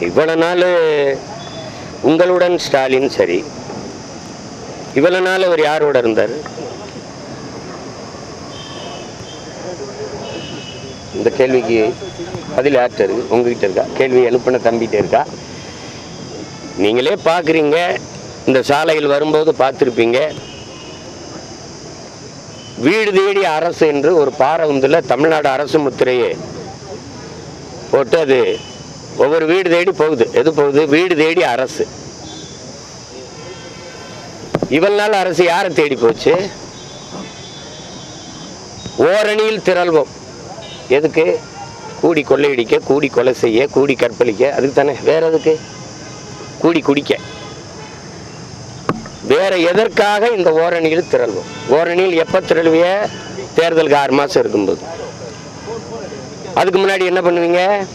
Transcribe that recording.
இவ்வளவு நாள் உங்களுடன் ஸ்டாலின் சரி. இவ்வளவு நாள் அவர் யாரோட இருந்தார்? இந்த கேள்விக்கு பதில் யார்கிட்ட இருக்கு? உங்ககிட்ட இருக்கா? கேள்வி எழுப்பின தம்பிகிட்ட இருக்கா? நீங்களே பார்க்குறீங்க இந்த சாலையில் வரும்போது பார்த்துருப்பீங்க. வீடு தேடி அரசு என்று ஒரு பாரவுந்தில் தமிழ்நாடு அரசு முத்திரையே போட்டு அது ஒவ்வொரு வீடு தேடி போகுது. எது போகுது? வீடு தேடி அரசு. இவள் நாள் அரசு யாரை தேடி போச்சு? ஓரணியில் திரள்வோம். எதுக்கு? கூடி கொள்ளையடிக்க கூடி கொலை செய்ய கூடி கற்பழிக்க. அதுக்கு தானே. வேற எதுக்கு? கூடி குடிக்க. வேற எதற்காக இந்த ஓரணியில் திரள்வோம்? ஓரணியில் எப்போ திரள்விய? தேர்தலுக்கு ஆறு மாசம் இருக்கும்போது. அதுக்கு முன்னாடி என்ன பண்ணுவீங்க?